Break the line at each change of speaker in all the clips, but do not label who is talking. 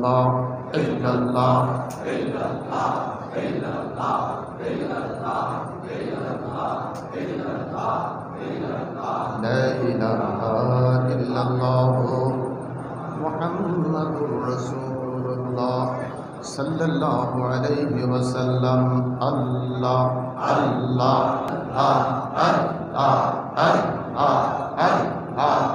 illallah illallah illallah illallah illallah illallah illallah illallah la ilaha illallah muhammadur rasulullah sallallahu alaihi wasallam allah allah allah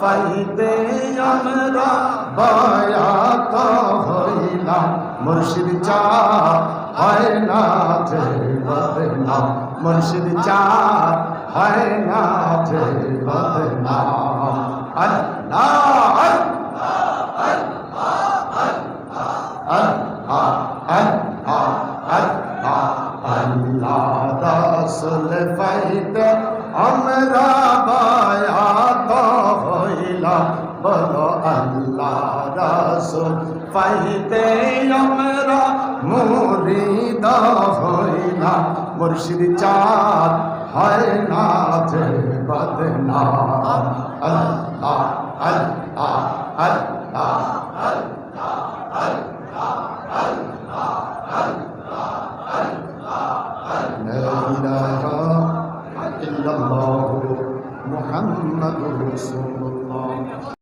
ফাইতে আমরা বায়াত হইলাম মুর্শিদ চা হয় না যে বদনাম মুর্শিদ চা হয় না যে বদনাম আল্লাহ আমরা আল্লাহ রাসুল পাইতে আমরা মুরিদ হইলা। মুর্শিদ চাঁদ হয় না যে বদনা আল্লাহ আল্লাহ আল্লাহ আল্লাহ আল্লাহ আল্লাহ। আল্লাহ আল্লাহ আল্লাহ ইল্লাল্লাহু মুহাম্মাদুর রাসূল